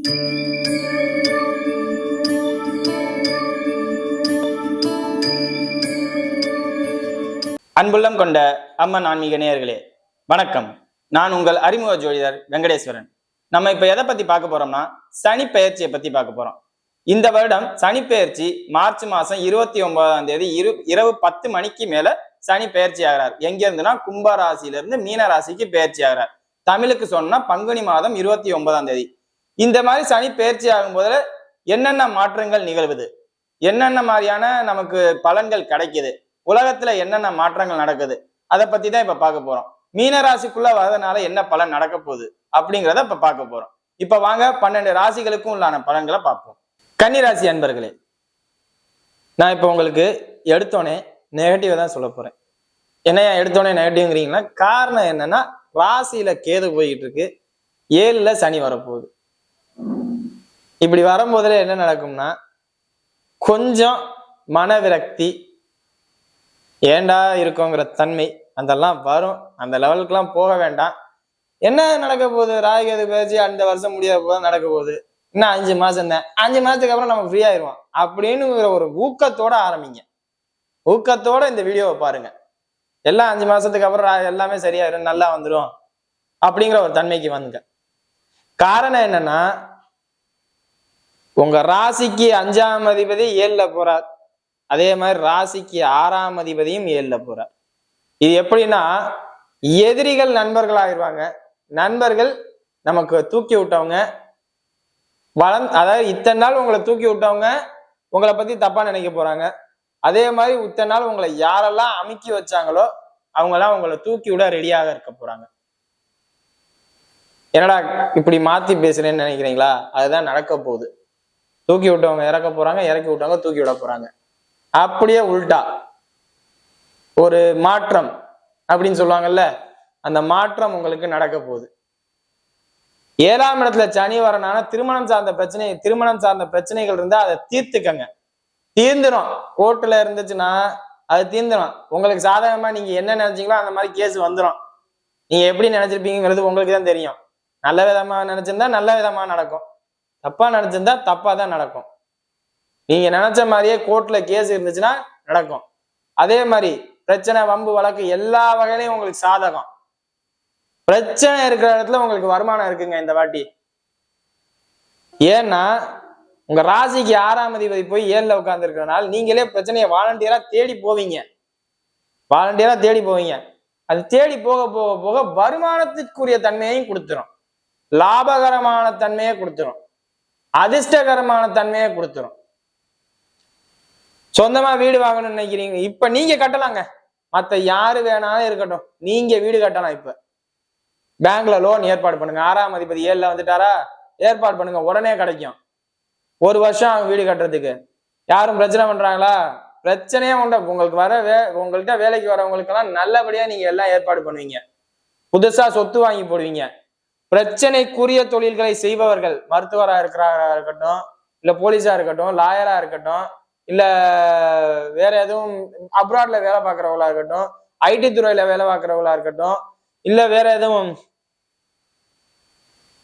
அன்புள்ளம் கொண்ட அம்மன் ஆன்மீக நேயர்களே வணக்கம். நான் உங்கள் அறிமுக ஜோதிடர் வெங்கடேஸ்வரன். நம்ம இப்ப எதை பத்தி பார்க்க போறோம்னா சனி பெயர்ச்சியை பத்தி பார்க்க போறோம். இந்த வருடம் சனி பெயர்ச்சி மார்ச் மாசம் இருபத்தி ஒன்பதாம் தேதி இரு இரவு பத்து மணிக்கு மேல சனி பெயர்ச்சி ஆகிறார். எங்க இருந்துன்னா கும்ப ராசியில இருந்து மீன ராசிக்கு பெயர்ச்சி ஆகிறார். தமிழுக்கு சொன்னா பங்குனி மாதம் இருபத்தி ஒன்பதாம் தேதி. இந்த மாதிரி சனி பயிற்சி ஆகும் போதுல என்னென்ன மாற்றங்கள் நிகழ்வுது? என்னென்ன மாதிரியான நமக்கு பலன்கள் கிடைக்குது? உலகத்துல என்னென்ன மாற்றங்கள் நடக்குது? அதை பத்தி தான் இப்ப பார்க்க போறோம். மீனராசிக்குள்ள வரதுனால என்ன பலன் நடக்க போகுது? அப்படிங்கிறத இப்ப பார்க்க போறோம். இப்ப வாங்க பன்னெண்டு ராசிகளுக்கும் உள்ளான பலன்களை பார்ப்போம். கன்னிராசி அன்பர்களே நான் இப்ப உங்களுக்கு எடுத்தோடனே நெகட்டிவ் தான் சொல்ல போறேன். என்னையா எடுத்தோடனே நெகட்டிவ்ங்கிறீங்கன்னா காரணம் என்னன்னா ராசியில கேது போய்கிட்டு இருக்கு. ஏழுல சனி வரப்போகுது. இப்படி வரும்போதுல என்ன நடக்கும்னா கொஞ்சம் மனவிரக்தி ஏண்டா இருக்கோங்கிற தன்மை அதெல்லாம் வரும். அந்த லெவலுக்குலாம் போக வேண்டாம். என்ன நடக்க போகுது? ராகுகேது பேச்சு அந்த வருஷம் முடியாத போது நடக்க போகுது. இன்னும் அஞ்சு மாசம் தான். அஞ்சு மாசத்துக்கு அப்புறம் நம்ம ஃப்ரீ ஆயிடுவோம் அப்படின்னுங்கிற ஒரு ஊக்கத்தோட ஆரம்பிங்க. ஊக்கத்தோட இந்த வீடியோவை பாருங்க. எல்லாம் அஞ்சு மாசத்துக்கு அப்புறம் ரா- எல்லாமே சரியாயிரும் நல்லா வந்துடும் அப்படிங்கிற ஒரு தன்மைக்கு வந்துங்க. காரணம் என்னன்னா உங்க ராசிக்கு அஞ்சாம் அதிபதி ஏழுல போறார். அதே மாதிரி ராசிக்கு ஆறாம் அதிபதியும் ஏழுல போறார். இது எப்படின்னா எதிரிகள் நண்பர்கள் ஆயிடுவாங்க நண்பர்கள் நமக்கு தூக்கி விட்டவங்க. வளம் அதாவது இத்தனை நாள் உங்களை தூக்கி விட்டவங்க உங்களை பத்தி தப்பா நினைக்க போறாங்க. அதே மாதிரி இத்தனை நாள் உங்களை யாரெல்லாம் அமுக்கி வச்சாங்களோ அவங்கெல்லாம் உங்களை தூக்கி விட ரெடியாக இருக்க போறாங்க. என்னடா இப்படி மாத்தி பேசுறேன்னு நினைக்கிறீங்களா? அதுதான் நடக்க போகுது. தூக்கி விட்டவங்க இறக்க போறாங்க இறக்கி விட்டவங்க தூக்கி விட போறாங்க. அப்படியே உல்டா. ஒரு மாற்றம் அப்படின்னு சொல்லுவாங்கல்ல அந்த மாற்றம் உங்களுக்கு நடக்க போகுது. ஏழாம் இடத்துல சனி வரனால திருமணம் சார்ந்த பிரச்சனை திருமணம் சார்ந்த பிரச்சனைகள் இருந்தா அதை தீர்த்துக்கங்க. தீர்ந்துடும் கோர்ட்டுல இருந்துச்சுன்னா அது தீர்ந்துடும் உங்களுக்கு சாதகமா நீங்க என்ன நினைச்சீங்களோ அந்த மாதிரி கேஸ் வந்துடும் நீங்க எப்படி நினைச்சிருப்பீங்கிறது உங்களுக்கு தான் தெரியும். நல்ல விதமா நினைச்சிருந்தா நல்ல விதமா நடக்கும். தப்பா நினைச்சிருந்தா தப்பா தான் நடக்கும். நீங்க நினைச்ச மாதிரியே கோர்ட்ல கேஸ் இருந்துச்சுன்னா நடக்கும். அதே மாதிரி பிரச்சனை வம்பு வழக்கு எல்லா வகையிலையும் உங்களுக்கு சாதகம். பிரச்சனை இருக்கிற இடத்துல உங்களுக்கு வருமானம் இருக்குங்க இந்த வாட்டி. ஏன்னா உங்க ராசிக்கு ஆறாம் அதிபதி போய் ஏழில் உட்கார்ந்து இருக்கிறனால நீங்களே பிரச்சனையை வாலண்டியரா தேடி போவீங்க. வாலண்டியரா தேடி போவீங்க. அது தேடி போக போக போக வருமானத்திற்குரிய தன்மையையும் கொடுத்துரும். லாபகரமான தன்மையை கொடுத்துரும். அதிர்ஷ்டகரமான தன்மையை கொடுத்துரும். சொந்தமா வீடு வாங்கணும்னு நினைக்கிறீங்க. இப்ப நீங்க கட்டலாங்க. மத்த யாரு வேணாலும் இருக்கட்டும். நீங்க வீடு கட்டலாம் இப்ப. பேங்க்ல லோன் ஏற்பாடு பண்ணுங்க. ஆறாம் அதிபதி ஏழுல வந்துட்டாரா? ஏற்பாடு பண்ணுங்க. உடனே கிடைக்கும். ஒரு வருஷம் அவங்க வீடு கட்டுறதுக்கு. யாரும் பிரச்சனை பண்றாங்களா? பிரச்சனையே உண்டு. உங்களுக்கு வர வே உங்கள்கிட்ட வேலைக்கு வரவங்களுக்கெல்லாம் நல்லபடியா நீங்க எல்லாம் ஏற்பாடு பண்ணுவீங்க. புதுசா சொத்து வாங்கி போடுவீங்க. பிரச்சனைக்குரிய தொழில்களை செய்பவர்கள் மருத்துவரா இருக்கிறாரா இருக்கட்டும் இல்ல போலீஸா இருக்கட்டும் லாயரா இருக்கட்டும் இல்ல வேற எதுவும் அப்ராட்ல வேலை பார்க்கறவங்களா இருக்கட்டும் ஐடி துறையில வேலை பார்க்கறவங்களா இருக்கட்டும் இல்ல வேற எதுவும்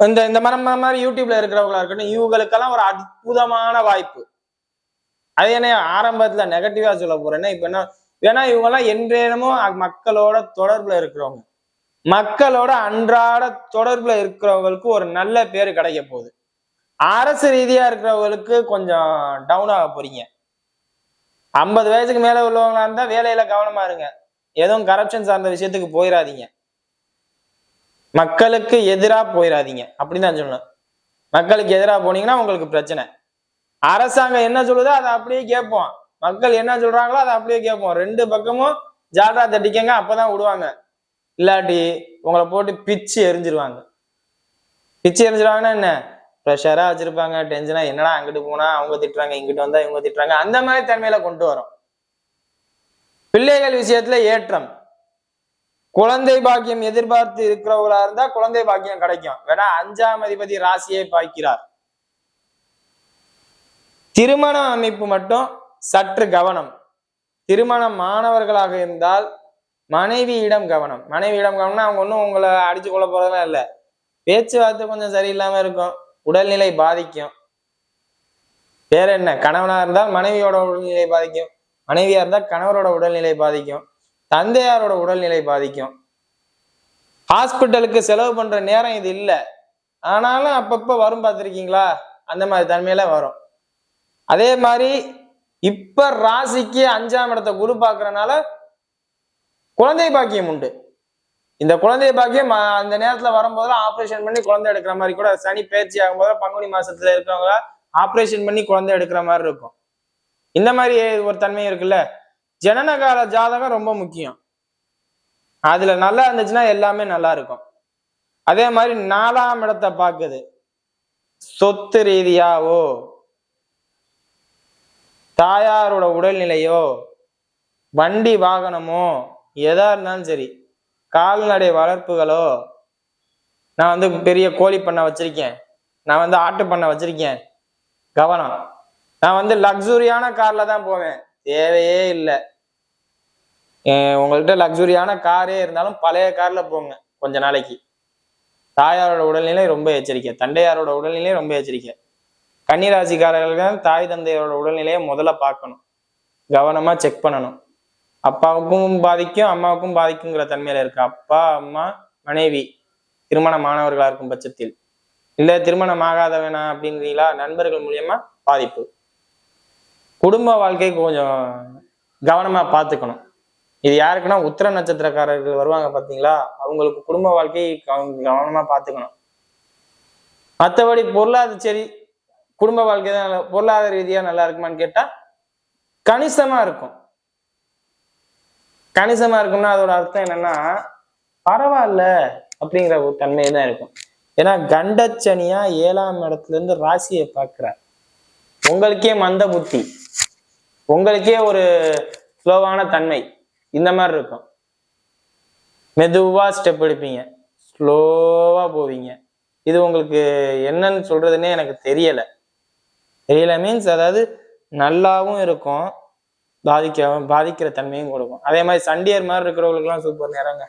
இந்த இந்த மாதிரி மாதிரி யூடியூப்ல இருக்கிறவங்களா இருக்கட்டும் இவங்களுக்கெல்லாம் ஒரு அற்புதமான வாய்ப்பு. அது என்ன ஆரம்பத்துல நெகட்டிவா சொல்ல போறேன்னா இப்ப என்ன ஏன்னா இவங்க எல்லாம் மக்களோட தொடர்புல இருக்கிறவங்க. மக்களோட அன்றாட தொடர்புல இருக்கிறவங்களுக்கு ஒரு நல்ல பேர் கிடைக்க போகுது. அரசு ரீதியா இருக்கிறவங்களுக்கு கொஞ்சம் டவுன் ஆக போறீங்க. ஐம்பது வயசுக்கு மேல உள்ளவங்களா இருந்தா வேலையில கவனமா இருங்க. எதுவும் கரப்ஷன் சார்ந்த விஷயத்துக்கு போயிடாதீங்க மக்களுக்கு எதிரா போயிடாதீங்க அப்படின்னு தான் சொல்லணும். மக்களுக்கு எதிராக போனீங்கன்னா உங்களுக்கு பிரச்சனை. அரசாங்கம் என்ன சொல்லுதோ அதை அப்படியே கேட்போம். மக்கள் என்ன சொல்றாங்களோ அதை அப்படியே கேட்போம். ரெண்டு பக்கமும் ஜால்ரா தட்டிக்கங்க அப்பதான் விடுவாங்க. இல்லாட்டி உங்களை போட்டு பிச்சு எரிஞ்சிருவாங்க. பிச்சு எரிஞ்சிருவாங்கன்னா என்ன? ப்ரெஷராக வச்சிருப்பாங்க டென்ஷனா என்னடா அங்கிட்டு போனா அவங்க திட்டுறாங்க இங்கிட்டு வந்தா இவங்க திட்டுறாங்க அந்த மாதிரி தன்மையில கொண்டு வரும். பிள்ளைகள் விஷயத்துல ஏற்றம். குழந்தை பாக்கியம் எதிர்பார்த்து இருக்கிறவங்களா இருந்தா குழந்தை பாக்கியம் கிடைக்கும். வேணா அஞ்சாம் அதிபதி ராசியை பாய்க்கிறார் திருமண அமைப்பு மட்டும் சற்று கவனம். திருமணம் மாணவர்களாக இருந்தால் மனைவியிடம் கவனம். மனைவியிடம் கவனம்னா அவங்க ஒன்றும் உங்களை அடிச்சு கொள்ள போறதெல்லாம் இல்லை. பேச்சுவார்த்தை கொஞ்சம் சரியில்லாம இருக்கும். உடல்நிலை பாதிக்கும். வேற என்ன? கணவனா இருந்தால் மனைவியோட உடல்நிலை பாதிக்கும். மனைவியா இருந்தால் கணவரோட உடல்நிலை பாதிக்கும். தந்தையாரோட உடல்நிலை பாதிக்கும். ஹாஸ்பிட்டலுக்கு செலவு பண்ற நேரம் இது இல்லை. ஆனாலும் அப்பப்ப வரும் பார்த்துருக்கீங்களா? அந்த மாதிரி தன்மையில வரும். அதே மாதிரி இப்ப ராசிக்கு அஞ்சாம் இடத்த குரு பார்க்கறனால குழந்தை பாக்கியம் உண்டு. இந்த குழந்தை பாக்கியம் அந்த நேரத்துல வரும்போதெல்லாம் ஆபரேஷன் பண்ணி குழந்தை எடுக்கிற மாதிரி கூட சனி பயிற்சி ஆகும்போது பங்குனி மாசத்துல இருக்கிறவங்க ஆபரேஷன் பண்ணி குழந்தை எடுக்கிற மாதிரி இருக்கும். இந்த மாதிரி ஒரு தன்மை இருக்குல்ல? ஜனனகால ஜாதகம் ரொம்ப முக்கியம். அதுல நல்லா இருந்துச்சுன்னா எல்லாமே நல்லா இருக்கும். அதே மாதிரி நாலாம் இடத்தை பார்க்குது. சொத்து ரீதியாவோ தாயாரோட உடல்நிலையோ வண்டி வாகனமோ எதா இருந்தாலும் சரி கால்நடை வளர்ப்புகளோ நான் வந்து பெரிய கோழி பண்ணை வச்சிருக்கேன். நான் வந்து ஆட்டு பண்ணை வச்சிருக்கேன். கவனம். நான் வந்து லக்ஸுரியான கார்ல தான் போவேன். தேவையே இல்லை. உங்கள்கிட்ட லக்ஸுரியான காரே இருந்தாலும் பழைய கார்ல போங்க கொஞ்ச நாளைக்கு. தாயாரோட உடல்நிலை ரொம்ப எச்சரிக்கை. தந்தையாரோட உடல்நிலை ரொம்ப எச்சரிக்கை. கன்னிராசிக்காரர்கள் தாய் தந்தையோட உடல்நிலையை முதல்ல பார்க்கணும். கவனமா செக் பண்ணணும். அப்பாவுக்கும் பாதிக்கும் அம்மாவுக்கும் பாதிக்குங்கிற தன்மையில இருக்கு அப்பா அம்மா மனைவி திருமணமானவர்களா இருக்கும் பட்சத்தில். இல்ல திருமணம் ஆகாதவனா அப்படின்றீங்களா நண்பர்கள் மூலியமா பாதிப்பு. குடும்ப வாழ்க்கை கொஞ்சம் கவனமா பார்த்துக்கணும் இது யாருக்குன்னா உத்திர நட்சத்திரக்காரர்கள் வருவாங்க பாத்தீங்களா? அவங்களுக்கு குடும்ப வாழ்க்கை கவனமா பார்த்துக்கணும் மற்றபடி பொருளாதார சரி குடும்ப வாழ்க்கை தான் பொருளாதார ரீதியா நல்லா இருக்குமான்னு கேட்டா கணிசமா இருக்கும். கணிசமா இருக்கும்னா அதோட அர்த்தம் என்னன்னா பரவாயில்ல அப்படிங்கிற ஒரு தன்மை தான் இருக்கும். ஏன்னா கண்டச்சனியா ஏழாம் இடத்துல இருந்து ராசியை பார்க்கிறார். உங்களுக்கே மந்த புத்தி. உங்களுக்கே ஒரு ஸ்லோவான தன்மை. இந்த மாதிரி இருக்கும். மெதுவா ஸ்டெப் எடுப்பீங்க. ஸ்லோவா போவீங்க. இது உங்களுக்கு என்னன்னு சொல்றதுன்னே எனக்கு தெரியல. தெரியல மீன்ஸ் அதாவது நல்லாவும் இருக்கும். பாதிக்க பாதிக்கிற தன்மையும் கொடுக்கும். அதே மாதிரி சண்டியர் மாதிரி இருக்கிறவங்களுக்குலாம் சூப்பர் நேரங்க.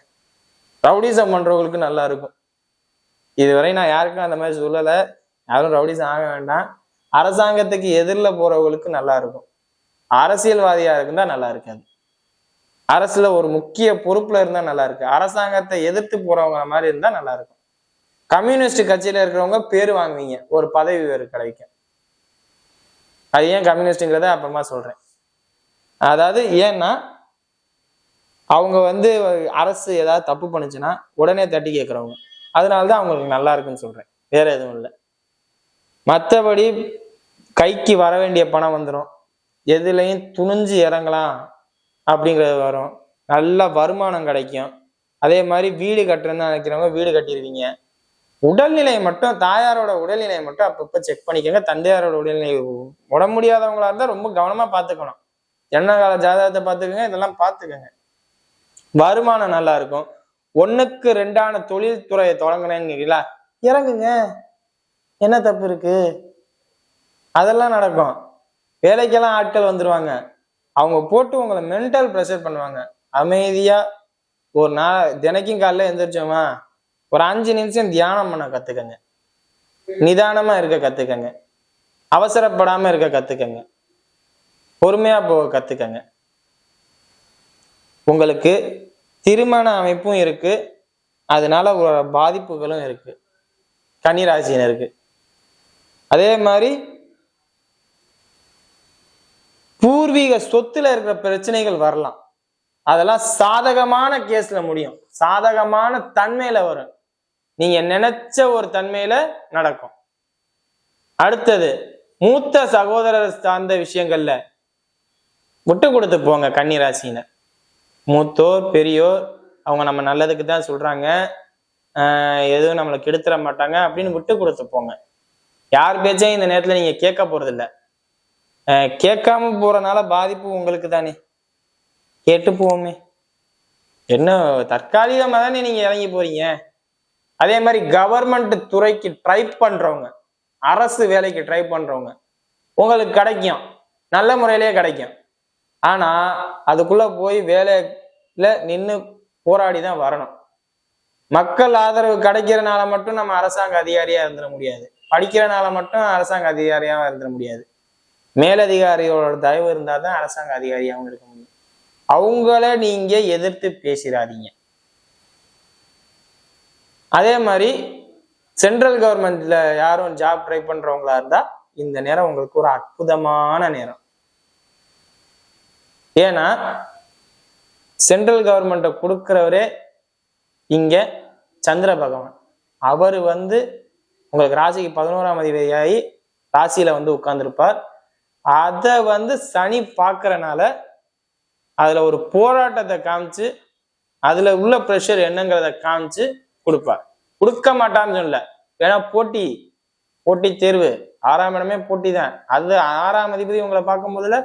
ரவுடிசம் பண்றவங்களுக்கு நல்லா இருக்கும். இதுவரை நான் யாருக்கும் அந்த மாதிரி சொல்லலை. யாரும் ரவுடிசம் ஆக வேண்டாம். அரசாங்கத்துக்கு எதிரில் போறவங்களுக்கு நல்லா இருக்கும். அரசியல்வாதியா இருந்தா நல்லா இருக்காது. அரசுல ஒரு முக்கிய பொறுப்புல இருந்தா நல்லா இருக்கு. அரசாங்கத்தை எதிர்த்து போறவங்க மாதிரி இருந்தா நல்லா இருக்கும். கம்யூனிஸ்ட் கட்சியில இருக்கிறவங்க பேர் வாங்குவீங்க. ஒரு பதவி வேறு கிடைக்கும் அது ஏன் கம்யூனிஸ்ட்ங்கிறத அப்புறமா சொல்றேன். அதாவது ஏன்னா அவங்க வந்து அரசு ஏதாவது தப்பு பண்ணுச்சுன்னா உடனே தட்டி கேட்குறவங்க. அதனால தான் அவங்களுக்கு நல்லா இருக்குன்னு சொல்கிறேன் வேற எதுவும் இல்லை. மற்றபடி கைக்கு வர வேண்டிய பணம் வந்துடும் எதுலையும் துணிஞ்சு இறங்கலாம் அப்படிங்கிறது வரும். நல்ல வருமானம் கிடைக்கும். அதே மாதிரி வீடு கட்டுறேன்னு நினைக்கிறவங்க வீடு கட்டிடுவீங்க உடல்நிலை மட்டும் தாயாரோட உடல்நிலையை மட்டும் அப்பப்போ செக் பண்ணிக்கோங்க. தந்தையாரோட உடல்நிலை உடம்பு முடியாதவங்களா இருந்தால் ரொம்ப கவனமாக பார்த்துக்கணும். என்ன கால ஜாதகத்தை பார்த்துக்கோங்க இதெல்லாம் பார்த்துக்கோங்க. வருமானம் நல்லா இருக்கும். ஒன்றுக்கு ரெண்டான தொழில் துறையை தொடங்கினேன்னு இறங்குங்க. என்ன தப்பு இருக்கு? அதெல்லாம் நடக்கும். வேலைக்கெல்லாம் ஆட்கள் வந்துருவாங்க. அவங்க போட்டு உங்களை மென்டல் ப்ரெஷர் பண்ணுவாங்க. அமைதியா ஒரு நாள் தினைக்கும் காலைல எந்திரிச்சோமா? ஒரு அஞ்சு நிமிஷம் தியானம் பண்ண கத்துக்கங்க. நிதானமா இருக்க கத்துக்கங்க. அவசரப்படாம இருக்க கத்துக்கங்க. பொறுமையா போக கத்துக்கங்க. உங்களுக்கு திருமண அமைப்பும் இருக்கு. அதனால ஒரு பாதிப்புகளும் இருக்கு. கன்னிராசினருக்கு அதே மாதிரி பூர்வீக சொத்துல இருக்கிற பிரச்சனைகள் வரலாம். அதெல்லாம் சாதகமான கேஸ்ல முடியும். சாதகமான தன்மையில வரும். நீங்க நினைச்ச ஒரு தன்மையில நடக்கும். அடுத்தது மூத்த சகோதரர் சார்ந்த விஷயங்கள்ல விட்டு கொடுத்து போங்க கன்னிராசினர் மூத்தோர் பெரியோர் அவங்க நம்ம நல்லதுக்கு தான் சொல்றாங்க. எதுவும் நம்மளை கெடுத்துட மாட்டாங்க அப்படின்னு விட்டு கொடுத்து போங்க யார் பேச்சையும் இந்த நேரத்தில் நீங்க கேட்க போகிறதில்ல கேட்காம போகிறனால பாதிப்பு உங்களுக்கு தானே? கேட்டு போவோமே. என்ன தற்காலிகமாக தானே நீங்க இறங்கி போறீங்க? அதே மாதிரி கவர்மெண்ட் துறைக்கு ட்ரை பண்றவங்க அரசு வேலைக்கு ட்ரை பண்றவங்க உங்களுக்கு கிடைக்கும். நல்ல முறையிலேயே கிடைக்கும். ஆனா அதுக்குள்ள போய் வேலையில நின்று போராடி தான் வரணும். மக்கள் ஆதரவு கிடைக்கிறனால மட்டும் நம்ம அரசாங்க அதிகாரியா இருந்துட முடியாது. படிக்கிறனால மட்டும் அரசாங்க அதிகாரியாகவும் இருந்துட முடியாது. மேலதிகாரியோட தயவு இருந்தால் தான் அரசாங்க அதிகாரியாகவும் இருக்க முடியும். அவங்கள நீங்க எதிர்த்து பேசிடாதீங்க அதே மாதிரி சென்ட்ரல் கவர்மெண்ட்ல யாரும் ஜாப் ட்ரை பண்றவங்களா இருந்தா இந்த நேரம் உங்களுக்கு ஒரு அற்புதமான நேரம். ஏன்னா சென்ட்ரல் கவர்மெண்ட்டை கொடுக்குறவரே இங்க சந்திர பகவான். அவர் வந்து உங்களுக்கு ராசிக்கு பதினோராம் அதிபதியாகி ராசியில வந்து உட்கார்ந்துருப்பார். அதை வந்து சனி பார்க்கறனால அதுல ஒரு போராட்டத்தை காமிச்சு அதுல உள்ள ப்ரெஷர் என்னங்கிறத காமிச்சு கொடுப்பார். கொடுக்க மாட்டான்னு சொல்லல. ஏன்னா போட்டி போட்டி தேர்வு. ஆறாம் இடமே போட்டி தான் அது ஆறாம் அதிபதி உங்களை பார்க்கும் போதுல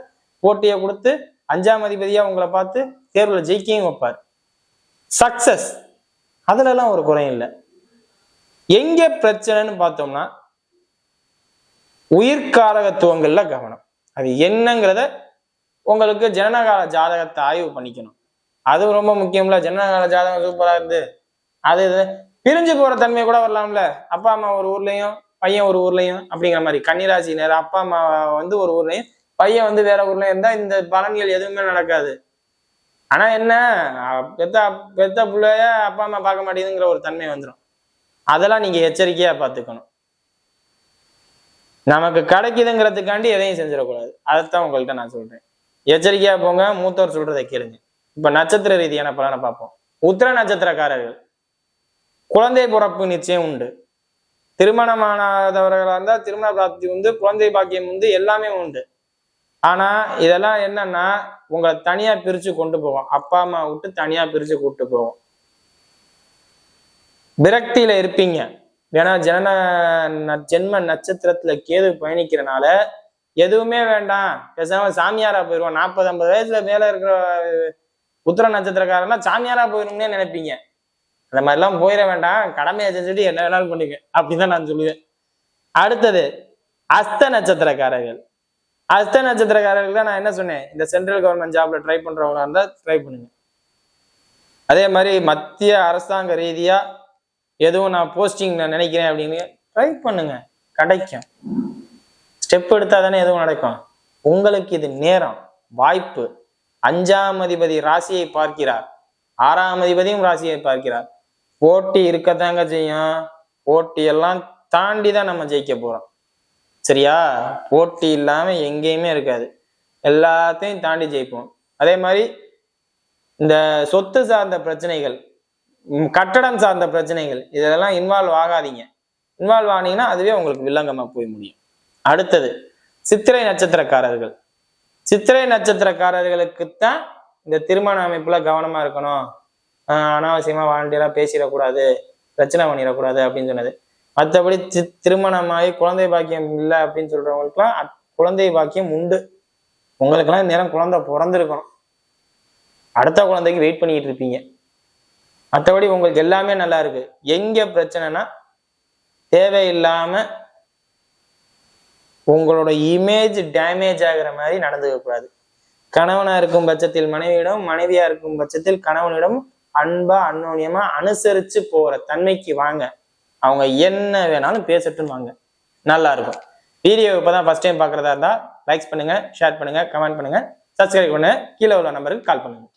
போட்டியை கொடுத்து அஞ்சாம் அதிபதியா உங்களை பார்த்து தேர்வுல ஜெயிக்கையும் வைப்பார். சக்சஸ் அதுலலாம் ஒரு குறையும் இல்லை. எங்க பிரச்சனைன்னு பார்த்தோம்னா உயிர்காரகத்துவங்கள்ல கவனம். அது என்னங்கிறத உங்களுக்கு ஜனனகால ஜாதகத்தை ஆய்வு பண்ணிக்கணும். அது ரொம்ப முக்கியம்ல. ஜனனகால ஜாதகம் சூப்பரா இருந்து அது இது. பிரிஞ்சு போற தன்மை கூட வரலாம்ல. அப்பா அம்மா ஒரு ஊர்லயும் பையன் ஒரு ஊர்லயும் அப்படிங்கிற மாதிரி. கன்னிராசி நேரம் அப்பா அம்மா வந்து ஒரு ஊர்லயும் பையன் வந்து வேற ஊர்ல இருந்தா இந்த பலன்கள் எதுவுமே நடக்காது. ஆனா என்ன? பெத்த பெத்த பிள்ளைய அப்பா அம்மா பார்க்க மாட்டேங்குதுங்கிற ஒரு தன்மை வந்துடும் அதெல்லாம் நீங்க எச்சரிக்கையா பார்த்துக்கணும். நமக்கு கிடைக்குதுங்கிறதுக்காண்டி எதையும் செஞ்சிடக்கூடாது. அதைத்தான் உங்கள்கிட்ட நான் சொல்றேன். எச்சரிக்கையா போங்க மூத்தவர் சொல்றதை கேளுங்க. இப்ப நட்சத்திர ரீதியான பலனை பார்ப்போம். உத்திர நட்சத்திரக்காரர்கள். குழந்தை பிறப்பு நிச்சயம் உண்டு. திருமணமானவர்களா இருந்தா திருமண பிராப்தி உண்டு குழந்தை பாக்கியம் உண்டு எல்லாமே உண்டு. ஆனா இதெல்லாம் என்னன்னா உங்களை தனியா பிரிச்சு கொண்டு போவோம். அப்பா அம்மா விட்டு தனியா பிரிச்சு கூப்பிட்டு போவோம். விரக்தியில இருப்பீங்க. ஏன்னா ஜன ந- ஜென்ம நட்சத்திரத்துல கேது பயணிக்கிறனால எதுவுமே வேண்டாம். பேசாம சாமியாரா போயிடுவோம் நாற்பது ஐம்பது வயசுல மேல இருக்கிற உத்திர நட்சத்திரக்காரன்னா சாமியாரா போயிடும்னே நினைப்பீங்க. அந்த மாதிரிலாம் போயிட வேண்டாம். கடமையை செஞ்சுட்டு என்ன வேணாலும் பண்ணிக்க அப்படிதான் நான் சொல்லுவேன். அடுத்தது அஸ்த நட்சத்திரக்காரர்கள். அஸ்த நட்சத்திரக்காரர்களுக்கு தான் நான் என்ன சொன்னேன்? இந்த சென்ட்ரல் கவர்மெண்ட் ஜாப்ல ட்ரை பண்றவங்களா இருந்தா ட்ரை பண்ணுங்க. அதே மாதிரி மத்திய அரசாங்க ரீதியா எதுவும் நான் போஸ்டிங் நான் நினைக்கிறேன் அப்படின்னு ட்ரை பண்ணுங்க. கிடைக்கும். ஸ்டெப் எடுத்தா தானே எதுவும் நடக்கும். உங்களுக்கு இது நேரம் வாய்ப்பு. அஞ்சாம் அதிபதி ராசியை பார்க்கிறார். ஆறாம் அதிபதியும் ராசியை பார்க்கிறார். போட்டி இருக்கத்தாங்க செய்யும். போட்டி எல்லாம் தாண்டி தான் நம்ம ஜெயிக்க போறோம். சரியா? போட்டி இல்லாமல் எங்கேயுமே இருக்காது. எல்லாத்தையும் தாண்டி ஜெயிப்போம். அதே மாதிரி இந்த சொத்து சார்ந்த பிரச்சனைகள் கட்டடம் சார்ந்த பிரச்சனைகள் இதெல்லாம் இன்வால்வ் ஆகாதீங்க. இன்வால்வ் ஆனீங்கன்னா அதுவே உங்களுக்கு வில்லங்கமாக போய் முடியும். அடுத்தது சித்திரை நட்சத்திரக்காரர்கள். சித்திரை நட்சத்திரக்காரர்களுக்குத்தான் இந்த திருமண அமைப்புல கவனமா இருக்கணும். அனாவசியமா வாலண்டியரா பேசிடக்கூடாது பிரச்சனை பண்ணிடக்கூடாது அப்படின்னு சொன்னது. மற்றபடி தி- திருமணமாகி குழந்தை பாக்கியம் இல்லை அப்படின்னு சொல்றவங்களுக்குலாம் குழந்தை பாக்கியம் உண்டு. உங்களுக்கெல்லாம் நேரம் குழந்தை பிறந்திருக்கணும். அடுத்த குழந்தைக்கு வெயிட் பண்ணிட்டு இருப்பீங்க. மற்றபடி உங்களுக்கு எல்லாமே நல்லா இருக்கு. எங்க பிரச்சனைனா தேவையில்லாம உங்களோட இமேஜ் டேமேஜ் ஆகிற மாதிரி நடந்துக்க கூடாது. கணவனா இருக்கும் பட்சத்தில் மனைவியிடம் மனைவியா இருக்கும் பட்சத்தில் கணவனிடம் அன்பா அன்னோன்யமா அனுசரிச்சு போற தன்மைக்கு வாங்க. அவங்க என்ன வேணாலும் பேசட்டும் வாங்க. நல்லா இருக்கும் வீடியோ இப்பதான் ஃபர்ஸ்ட் டைம் பார்க்குறதா இருந்தால் லைக்ஸ் பண்ணுங்கள் ஷேர் பண்ணுங்கள் கமெண்ட் பண்ணுங்கள் சப்ஸ்கிரைப் பண்ணுங்க கீழே உள்ள நம்பருக்கு கால் பண்ணுங்கள்